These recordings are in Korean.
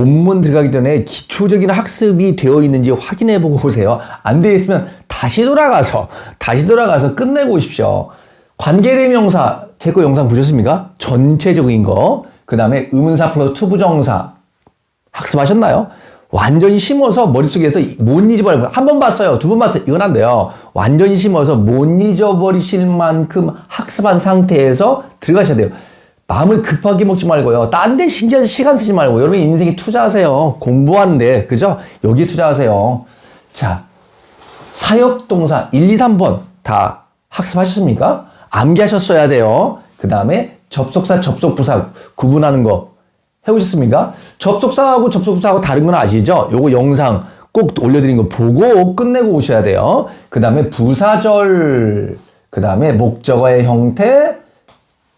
본문 들어가기 전에 기초적인 학습이 되어 있는지 확인해 보고 오세요. 안 되어 있으면 다시 돌아가서, 다시 돌아가서 끝내고 오십시오. 관계대명사, 제 거 영상 보셨습니까? 전체적인 거. 그 다음에 의문사 플러스 투부정사. 학습하셨나요? 완전히 심어서 머릿속에서 못 잊어버리고 한번 봤어요. 두 번 봤어요. 이건 안 돼요. 완전히 심어서 못 잊어버리실 만큼 학습한 상태에서 들어가셔야 돼요. 마음을 급하게 먹지 말고요. 딴 데 신경 시간 쓰지 말고 여러분 인생에 투자하세요. 공부하는데 그죠? 여기 투자하세요. 자, 사역 동사 1, 2, 3번 다 학습하셨습니까? 암기하셨어야 돼요. 그 다음에 접속사, 접속부사 구분하는 거 해보셨습니까? 접속사하고 접속사하고 다른 건 아시죠? 요거 영상 꼭 올려드린 거 보고 끝내고 오셔야 돼요. 그 다음에 부사절, 그 다음에 목적어의 형태,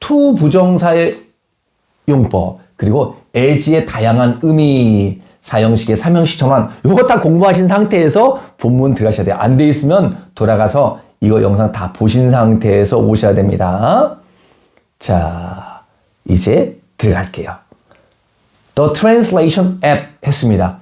투 부정사의 용법, 그리고 as의 다양한 의미, 사형식의 삼형식 전환, 요거 다 공부하신 상태에서 본문 들어가셔야 돼요. 안 돼 있으면 돌아가서 이거 영상 다 보신 상태에서 오셔야 됩니다. 자, 이제 들어갈게요. The Translation App 했습니다.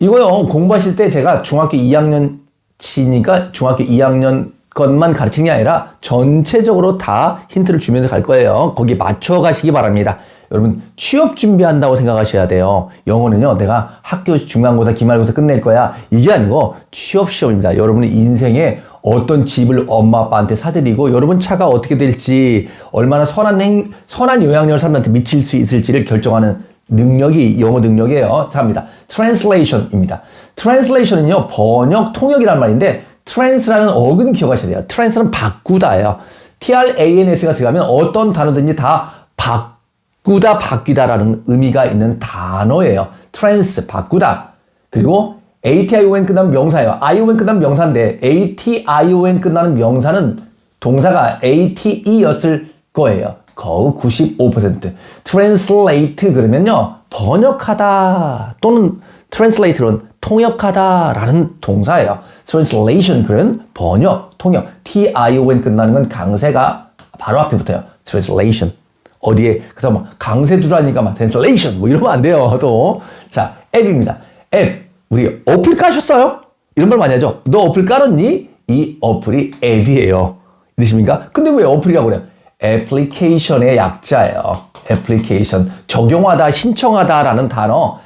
이거요, 공부하실 때 제가 중학교 2학년 치니까 중학교 2학년 것만 가르치는 게 아니라 전체적으로 다 힌트를 주면서 갈 거예요. 거기 맞춰 가시기 바랍니다. 여러분, 취업 준비한다고 생각하셔야 돼요. 영어는요, 내가 학교 중간고사, 기말고사 끝낼 거야. 이게 아니고 취업 시험입니다. 여러분의 인생에 어떤 집을 엄마 아빠한테 사드리고 여러분 차가 어떻게 될지 얼마나 선한 행, 선한 영향력을 사람한테 미칠 수 있을지를 결정하는 능력이 영어 능력이에요. 자, 합니다. translation입니다. translation은요, 번역, 통역이란 말인데, trans라는 어근 기억하셔야 돼요. trans는 바꾸다예요. trans가 들어가면 어떤 단어든지 다 바꾸다, 바뀌다라는 의미가 있는 단어예요. trans, 바꾸다. 그리고 ation 끝나면 명사예요. ion 끝나면 명사인데, ation 끝나는 명사는 동사가 ate였을 거예요. 거의 95%. translate 그러면요. 번역하다 또는 translate는 통역하다라는 동사예요. translation 그는 번역, 통역. tion 끝나는 건 강세가 바로 앞에 붙어요. translation. 어디에 그래서 뭐 강세 두라니까 막 translation 뭐 이러면 안 돼요. 또. 자, 앱입니다. 앱. 우리 어플 까셨어요? 이런 말 많이 하죠. 너 어플 깔았니? 이 어플이 앱이에요. 이러십니까? 근데 왜 어플이라고 그래요? 애플리케이션의 약자예요. 애플리케이션. 적용하다, 신청하다라는 단어.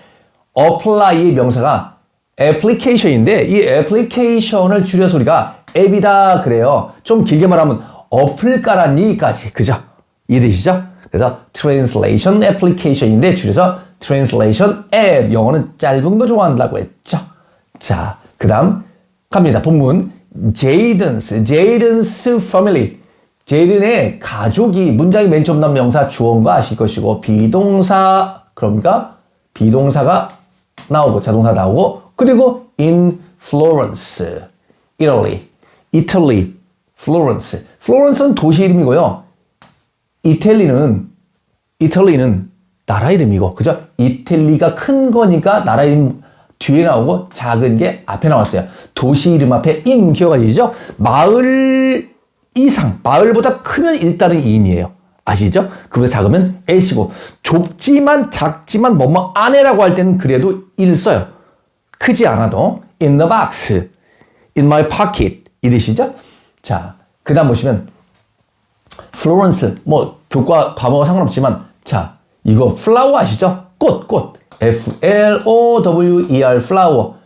apply의 명사가 애플리케이션인데 이 애플리케이션을 줄여서 우리가 앱이다 그래요. 좀 길게 말하면 어플 깔았니까지. 그죠? 이해되시죠? 그래서 translation application인데 줄여서 translation 앱. 영어는 짧은 거 좋아한다고 했죠. 자, 그 다음 갑니다. 본문. 제이든스, 제이든스 패밀리. 제이든의 가족이 문장이 맨 처음 나온 명사 주어가 아실 것이고 비동사 그럽니까? 비동사가 나오고 자동사 나오고 그리고 in Florence, Italy, Italy, Florence. Florence는 도시 이름이고요. 이탈리는 이탈리는 나라 이름이고 그죠? 이탈리가 큰 거니까 나라 이름 뒤에 나오고 작은 게 앞에 나왔어요. 도시 이름 앞에 in 기억하시죠? 마을 이상, 마을보다 크면 일단은 2인이에요. 아시죠? 그보다 작으면 L시고 좁지만 작지만 뭐뭐 안에라고 할 때는 그래도 1 써요. 크지 않아도 in the box, in my pocket 이러시죠? 자, 그 다음 보시면 플로렌스 뭐 교과 과목과 상관없지만 자 이거 플라워 아시죠? 꽃, 꽃 F L O W E R 플라워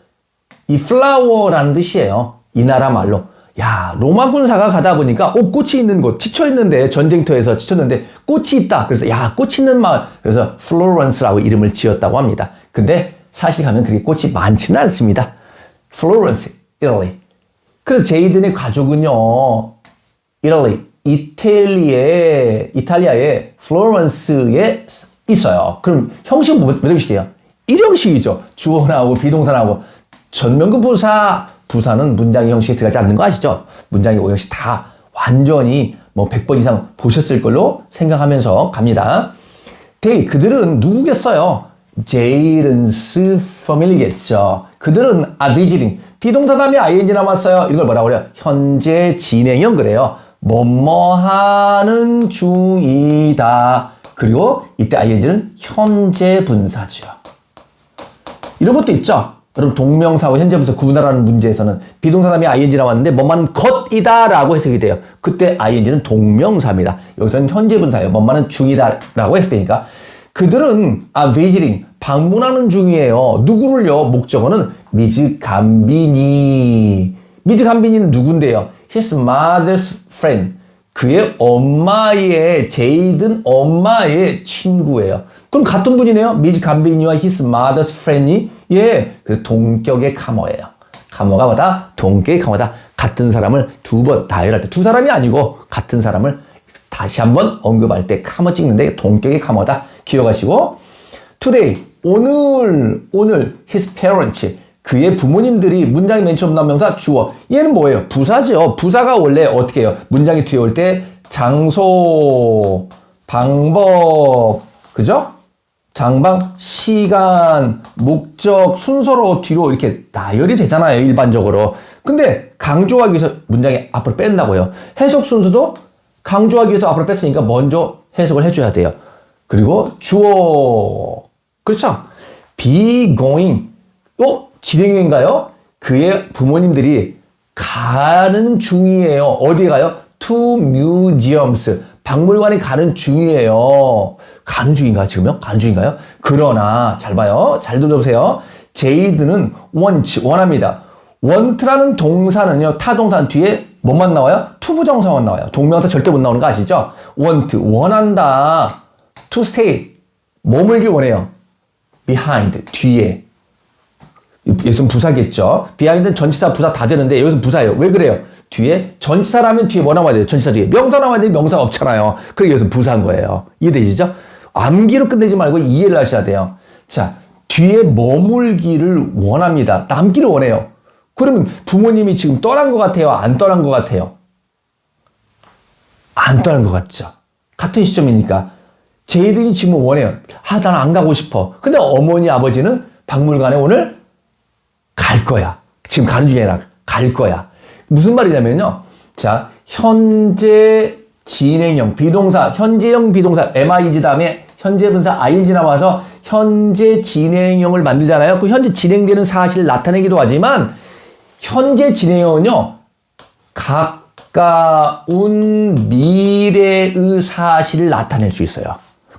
이 플라워라는 뜻이에요. 이 나라 말로. 야, 로마 군사가 가다 보니까, 오, 꽃이 있는 곳, 지쳐 있는데, 전쟁터에서 지쳤는데, 꽃이 있다. 그래서, 야, 꽃이 있는 마을. 그래서, 플로렌스라고 이름을 지었다고 합니다. 근데, 사실 가면 그렇게 꽃이 많지는 않습니다. 플로렌스, 이탈리. 그래서 제이든의 가족은요, 이탈리, 이탈리아의, 이탈리아의 플로렌스에 있어요. 그럼 형식 몇, 몇 형식이에요? 1형식이죠. 주어 나오고, 비동사 나오고, 전면구 부사, 부사는 문장의 형식에 들어가지 않는 거 아시죠? 문장의 오형식 다 완전히 뭐 100번 이상 보셨을 걸로 생각하면서 갑니다. 데이, 그들은 누구겠어요? 제이른스 패밀리겠죠. 그들은 are visiting. 비동사 다음에 ing 남았어요. 이걸 뭐라고 그래요? 현재 진행형 그래요. 뭐뭐 하는 중이다. 그리고 이때 ing는 현재 분사죠. 이런 것도 있죠. 여러분 동명사와 현재부터 구분하라는 문제에서는 비동사 다음에 ing 나왔는데 뭐만은 것이다 라고 해석이 돼요. 그때 ing는 동명사입니다. 여기서는 현재 분사예요. 뭐만은 중이다 라고 했을 테니까 그들은 아 visiting 방문하는 중이에요. 누구를요? 목적어는 미즈 감비니. 미즈 감비니는 누군데요? His mother's friend. 그의 엄마의 제이든 엄마의 친구예요. 그럼 같은 분이네요. 미즈 감비니와 his mother's friend이 예, 그래서 동격의 카머예요. 카머가 뭐다? 동격의 카머다. 같은 사람을 두 번 다혈할 때 두 사람이 아니고 같은 사람을 다시 한번 언급할 때 카머 찍는데 동격의 카머다. 기억하시고 today 오늘 오늘 his parents 그의 부모님들이 문장의 맨 처음 나온 명사 주어 얘는 뭐예요? 부사죠. 부사가 원래 어떻게 해요? 문장이 뒤에 올 때 장소, 방법, 그죠? 장방, 시간, 목적, 순서로 뒤로 이렇게 나열이 되잖아요. 일반적으로. 근데 강조하기 위해서 문장의 앞으로 뺀다고요. 해석 순서도 강조하기 위해서 앞으로 뺐으니까 먼저 해석을 해줘야 돼요. 그리고 주어. 그렇죠? be going. 어? 진행인가요? 그의 부모님들이 가는 중이에요. 어디에 가요? to museums. 박물관에 가는 중이에요. 가는 중인가 지금요? 가는 중인가요? 그러나 잘 봐요. 잘 들어보세요. 제이드는 want 원합니다. want라는 동사는요. 타동사 뒤에 뭐만 나와요? 투부정사만 나와요. 동명사 절대 못 나오는 거 아시죠? want 원한다. To stay 머물길 원해요. behind 뒤에 여기서는 부사겠죠. 비하인드는 전치사 부사 다 되는데 여기서 부사예요. 왜 그래요? 뒤에 전치사라면 뒤에 뭐 나와야 돼요? 전치사 뒤에 명사 나와야 되는데 명사가 없잖아요. 그래서 여기서 부사한 거예요. 이해되시죠? 암기로 끝내지 말고 이해를 하셔야 돼요. 자, 뒤에 머물기를 원합니다. 남기를 원해요. 그러면 부모님이 지금 떠난 것 같아요? 안 떠난 것 같아요? 안 떠난 것 같죠? 같은 시점이니까. 제이든이 지금 원해요. 아, 난 안 가고 싶어. 근데 어머니, 아버지는 박물관에 오늘 갈 거야. 지금 가는 중이 아니라 갈 거야. 무슨 말이냐면요. 자, 현재 진행형 비동사, 현재형 비동사 MIG 다음에 현재 분사 ING 나와서 현재 진행형을 만들잖아요. 그 현재 진행되는 사실을 나타내기도 하지만 현재 진행형은요. 가까운 미래의 사실을 나타낼 수 있어요.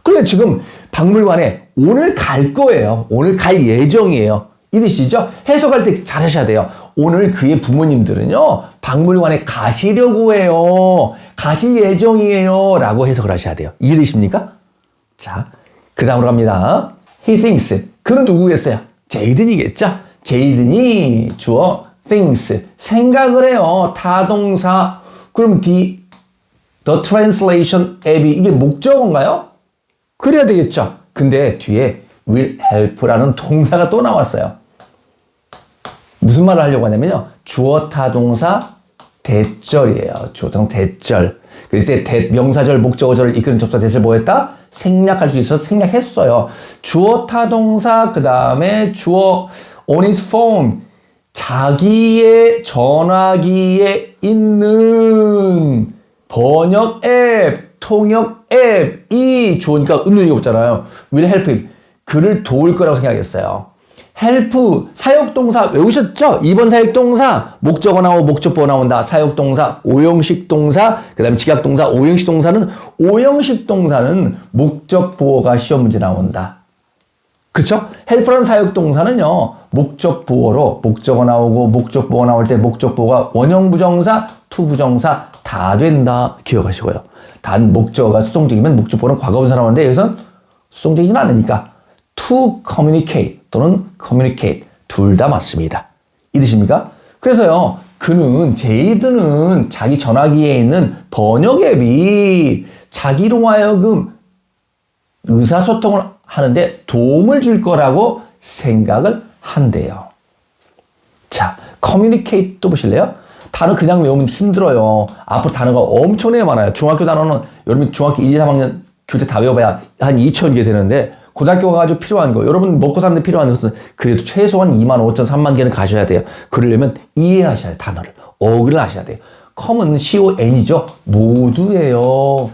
그런데 지금 박물관에 오늘 갈 거예요. 오늘 갈 예정이에요. 이해되시죠? 해석할 때 잘하셔야 돼요. 오늘 그의 부모님들은요, 박물관에 가시려고 해요. 가실 예정이에요. 라고 해석을 하셔야 돼요. 이해되십니까? 자, 그 다음으로 갑니다. He thinks. 그는 누구겠어요? 제이든이겠죠? 제이든이 주어 thinks. 생각을 해요. 타동사. 그럼 the, the translation 앱이 이게 목적어인가요? 그래야 되겠죠? 근데 뒤에 will help라는 동사가 또 나왔어요. 무슨 말을 하려고 하냐면요. 주어 타동사 대절이에요. 주어 타동 대절. 그럴 때 대, 명사절, 목적어절을 이끄는 접사 대절 뭐 했다? 생략할 수 있어서 생략했어요. 주어 타동사 그 다음에 주어 on his phone 자기의 전화기에 있는 번역 앱, 통역 앱이 주어니까 없는 이가 없잖아요. will help him. 그를 도울 거라고 생각했어요. help 사역동사 외우셨죠? 2번 사역동사 목적어 나오고 목적보 나온다. 사역동사 오형식 동사 그 다음에 지각동사 오형식 동사는 오형식 동사는 목적보어가 시험 문제 나온다. 그쵸? help라는 사역동사는요 목적보어로 목적어 나오고 목적보어 나올 때 목적보어가 원형부정사 투부정사 다 된다 기억하시고요. 단 목적어가 수동적이면 목적보어는 과거분사 나오는데 여기선 수동적이진 않으니까 to communicate 또는 communicate 둘 다 맞습니다. 이해되십니까? 그래서요, 그는, 제이드는 자기 전화기에 있는 번역 앱이 자기로 하여금 의사소통을 하는데 도움을 줄 거라고 생각을 한대요. 자, 또 보실래요? 단어 그냥 외우면 힘들어요. 앞으로 단어가 엄청나게 많아요. 중학교 단어는 여러분 중학교 1, 2, 3학년 교재 다 외워봐야 한 2천 개 되는데 고등학교 가가지고 필요한 거, 여러분 먹고 사는 데 필요한 것은 그래도 최소한 2만 5천, 3만 개는 가셔야 돼요. 그러려면 이해하셔야 돼요, 단어를. 어근을 하셔야 돼요. 컴은 C-O-N이죠. 모두예요.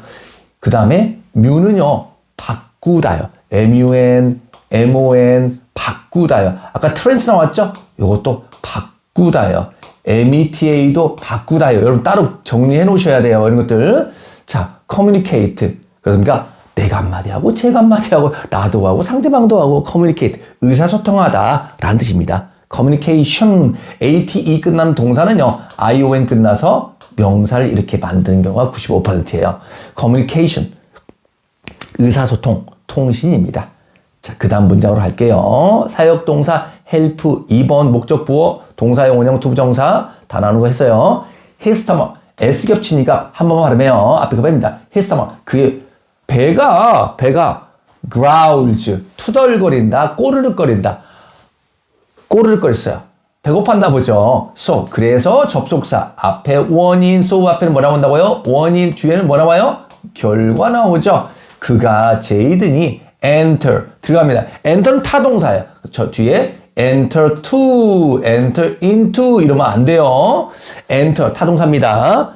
그 다음에 뮤는요, 바꾸다요. M-U-N, M-O-N, 바꾸다요. 아까 트랜스 나왔죠? 요것도 바꾸다요. META도 바꾸다요. 여러분 따로 정리해 놓으셔야 돼요. 이런 것들. 자, communicate. 그러니까 내가 한마디 하고 제가 한마디 하고 나도 하고 상대방도 하고 communicate. 의사소통하다 라는 뜻입니다. communication. ATE 끝난 동사는요. ION 끝나서 명사를 이렇게 만드는 경우가 95%예요. communication. 의사소통, 통신입니다. 자, 그 다음 문장으로 갈게요. 사역동사 help 2번 목적 부호 동사용 원형 투부정사 다 나누는 거 했어요. stomach S 겹치니까 한 번만 발음해요. 앞에 그 배입니다. stomach 그의 배가 배가 growls 투덜거린다 꼬르륵거린다 꼬르륵거렸어요. 배고팠나 보죠. so 그래서 접속사 앞에 원인 so 앞에는 뭐라고 한다고요? 원인 뒤에는 뭐라 와요? 결과 나오죠. 그가 제이든이 enter 들어갑니다. enter는 타동사예요. 저 뒤에 enter to, enter into 이러면 안 돼요. enter 타동사입니다.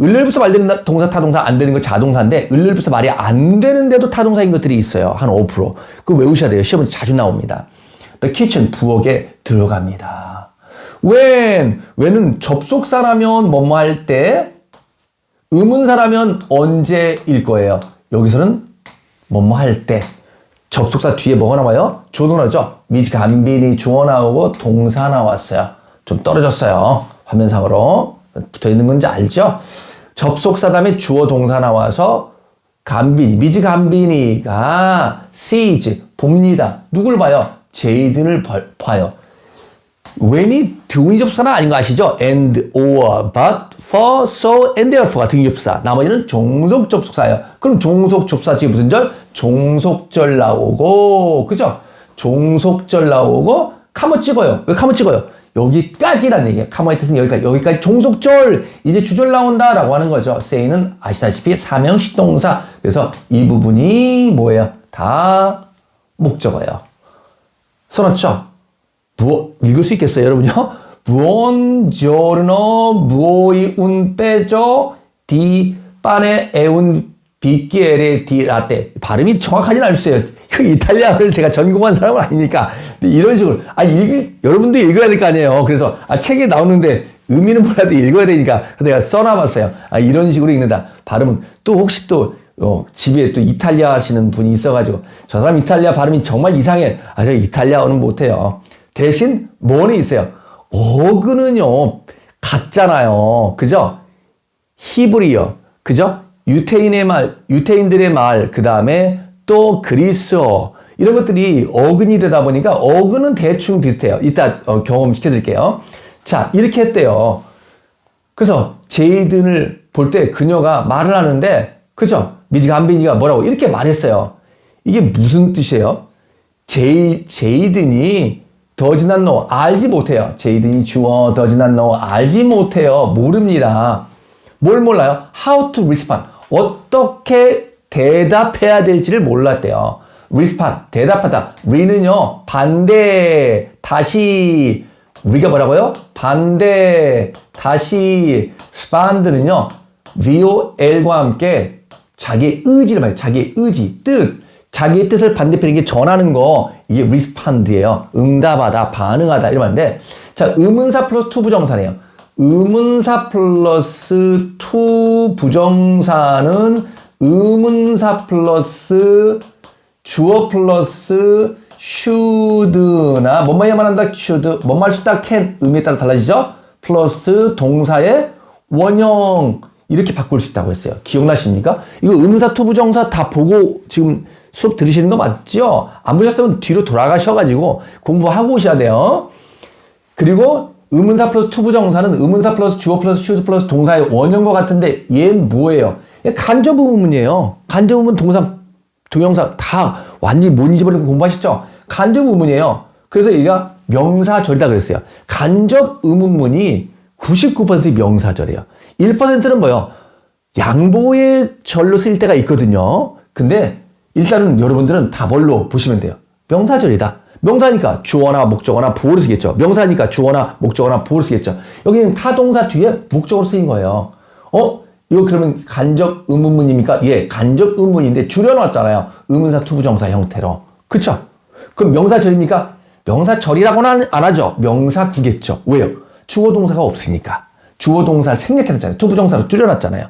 을를부터 말되는 동사 타동사 안 되는 거 자동사인데 을를부터 말이 안 되는데도 타동사인 것들이 있어요. 한 5%. 그거 외우셔야 돼요. 시험에 자주 나옵니다. The kitchen 부엌에 들어갑니다. when when은 접속사라면 뭐뭐 할 때 의문사라면 언제일 거예요. 여기서는 뭐뭐 할 때 접속사 뒤에 뭐가 나와요? 주어 나오죠? 미지 간빈이 주어 나오고 동사 나왔어요. 좀 떨어졌어요. 화면상으로 붙어 있는 건지 알죠? 접속사 다음에 주어 동사 나와서 간빈이 미지 간빈이가 sees 봅니다. 누굴 봐요? 제이든을 봐요. When이 등위접사는 아닌 거 아시죠? and, or, but, for, so, and therefore가 등위접사. 나머지는 종속 접속사예요. 그럼 종속 접사 뒤에 무슨 절? 종속절 나오고, 그죠? 종속절 나오고, 카모 찍어요. 왜 카모 찍어요? 여기까지라는 얘기예요. 카모의 뜻은 여기까지. 여기까지 종속절, 이제 주절 나온다라고 하는 거죠. say는 아시다시피 사명식 동사. 그래서 이 부분이 뭐예요? 다 목적어예요. 써놨죠? 부어, 읽을 수 있겠어요, 여러분요? buongiorno, vuoi un peggio di pane e un bicchiere di latte. 발음이 정확하진 않으세요. 이탈리아를 제가 전공한 사람은 아니니까. 이런 식으로. 아, 읽, 여러분도 읽어야 될 거 아니에요. 그래서, 아, 책에 나오는데 의미는 몰라도 읽어야 되니까. 내가 써놔봤어요. 아, 이런 식으로 읽는다. 발음은 또 혹시 또, 어, 집에 또 이탈리아 하시는 분이 있어가지고, 저 사람 이탈리아 발음이 정말 이상해. 아, 제가 이탈리아어는 못해요. 대신 뭐는 있어요. 어그는요 같잖아요. 그죠? 히브리어, 그죠? 유태인의 말, 유태인들의 말, 그 다음에 또 그리스어 이런 것들이 어근이 되다 보니까 어근은 대충 비슷해요. 이따 어, 경험시켜 드릴게요. 자, 이렇게 했대요. 그래서 제이든을 볼 때 그녀가 말을 하는데, 그죠? 미지가 한빈이가 뭐라고 이렇게 말했어요. 이게 무슨 뜻이에요? 제이, 제이든이 더지난 노 알지 못해요. 제이든이 주어 더지난 노 알지 못해요. 모릅니다. 뭘 몰라요? How to respond. 어떻게 대답해야 될지를 몰랐대요. respond 대답하다. re는요 반대 다시 우리가 뭐라고요? 반대 다시 respond는요 vol과 함께 자기의 의지를 말해요. 자기의 의지 뜻. 자기의 뜻을 반대편에게 전하는 거 이게 respond예요. 응답하다, 반응하다 이런 말인데 자 의문사 플러스 투 부정사네요. 의문사 플러스 투 부정사는 의문사 플러스 주어 플러스 should나 뭐뭐야만 한다 should 뭐말 수다 can 의미에 따라 달라지죠. 플러스 동사의 원형 이렇게 바꿀 수 있다고 했어요. 기억나십니까? 이거 의문사 투 부정사 다 보고 지금 수업 들으시는 거 맞죠? 안 보셨으면 뒤로 돌아가셔가지고 공부하고 오셔야 돼요. 그리고 의문사 플러스 투부정사는 의문사 플러스 주어 플러스 슈드 플러스 동사의 원형과 같은데 얘는 뭐예요? 간접 의문이에요. 간접 의문 동사, 동영사 다 완전히 못 잊어버리고 공부하셨죠? 간접 의문이에요. 그래서 얘가 명사절이다 그랬어요. 간접 의문문이 99%이 명사절이에요. 1%는 뭐예요? 양보의 절로 쓰일 때가 있거든요. 근데 일단은 여러분들은 다 뭘로 보시면 돼요. 명사절이다. 명사니까 주어나 목적어나 보호를 쓰겠죠. 명사니까 주어나 목적어나 보호를 쓰겠죠. 여기는 타동사 뒤에 목적어로 쓰인 거예요. 어? 이거 그러면 간접 의문문입니까? 예, 간접 의문인데 줄여놨잖아요. 의문사 투부정사 형태로. 그쵸? 그럼 명사절입니까? 명사절이라고는 안- 안 하죠. 명사구겠죠. 왜요? 주어 동사가 없으니까. 주어 동사를 생략해놨잖아요. 투부정사로 줄여놨잖아요.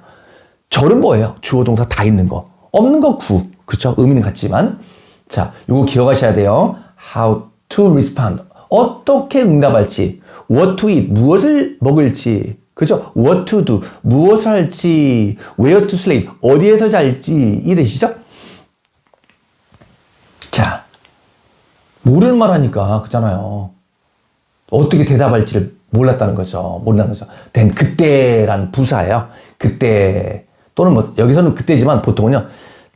절은 뭐예요? 주어 동사 다 있는 거. 없는 거 구. 그렇죠? 의미는 같지만. 자, 요거 기억하셔야 돼요. How to respond. 어떻게 응답할지. What to eat. 무엇을 먹을지. 그죠? What to do. 무엇을 할지. Where to sleep. 어디에서 잘지. 이해되시죠? 자, 모르는 말 하니까 그잖아요. 어떻게 대답할지를 몰랐다는 거죠. 모른다는 거죠. 된 그때라는 부사예요. 그때 또는 뭐 여기서는 그때지만 보통은요.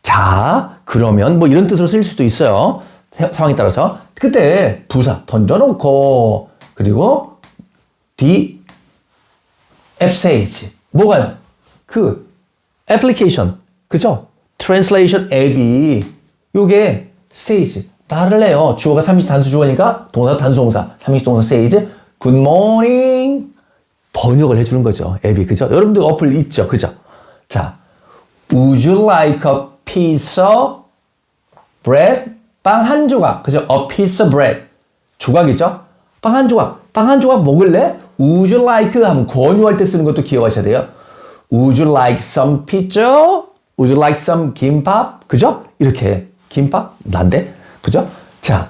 자 그러면 뭐 이런 뜻으로 쓸 수도 있어요. 사- 상황에 따라서 그때 부사 던져놓고 그리고 app says 뭐가요? 그 애플리케이션 그죠? 트랜슬레이션 앱이 요게 says 말을 해요. 주어가 삼시 단수 주어니까 동사 단수동사 삼시 동사 morning 번역을 해주는 거죠. 앱이 그죠? 여러분들 어플 있죠, 그죠? 자, would you like a piece of bread? 빵 한 조각, 그죠? A piece of bread. 조각이죠? 빵 한 조각, 빵 한 조각 먹을래? Would you like 하면 권유할 때 쓰는 것도 기억하셔야 돼요. Would you like some pizza? Would you like some 김밥? 그죠? 이렇게 김밥 난데, 그죠? 자,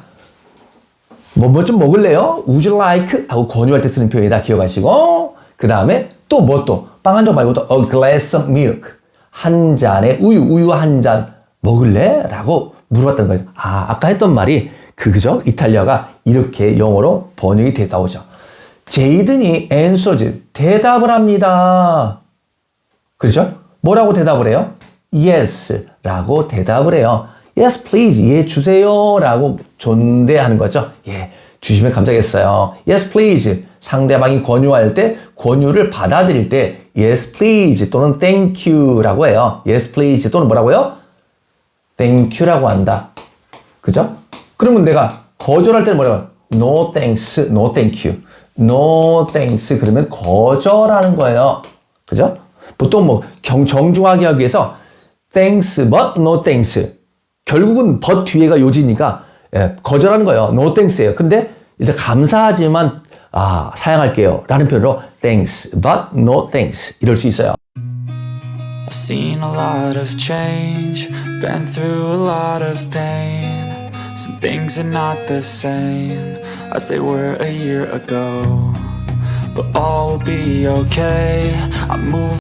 뭐 뭐 좀 먹을래요? Would you like? 하고 권유할 때 쓰는 표현이다 기억하시고 그 다음에 또 뭐 또 빵 한 점 말고 또 a glass of milk 한 잔의 우유 우유 한 잔 먹을래? 라고 물어봤다는 거예요 아 아까 했던 말이 그 그죠? 이탈리아가 이렇게 영어로 번역이 됐다 오죠 제이든이 answers 대답을 합니다 그렇죠? 뭐라고 대답을 해요? Yes 라고 대답을 해요. Yes, please. 예, 주세요. 라고 존대하는 거죠. 예, 주시면 감사하겠어요. Yes, please. 상대방이 권유할 때, 권유를 받아들일 때, Yes, please. 또는 Thank you. 라고 해요. Yes, please. 또는 뭐라고요? Thank you라고 한다. 그죠? 그러면 내가 거절할 때는 뭐라고? No thanks, no thank you. No thanks. 그러면 거절하는 거예요. 그죠? 보통 뭐 경, 정중하게 하기 위해서 thanks, but no thanks. 결국은 but 뒤에가 요지니까 예, 거절하는 거예요. no thanks예요. 근데 일단 감사하지만 아, 사양할게요. 라는 표현으로 thanks, but no thanks. 이럴 수 있어요. I've seen a lot of change, been through a lot of pain. Some things are not the same as they were a year ago. But all will be okay. I move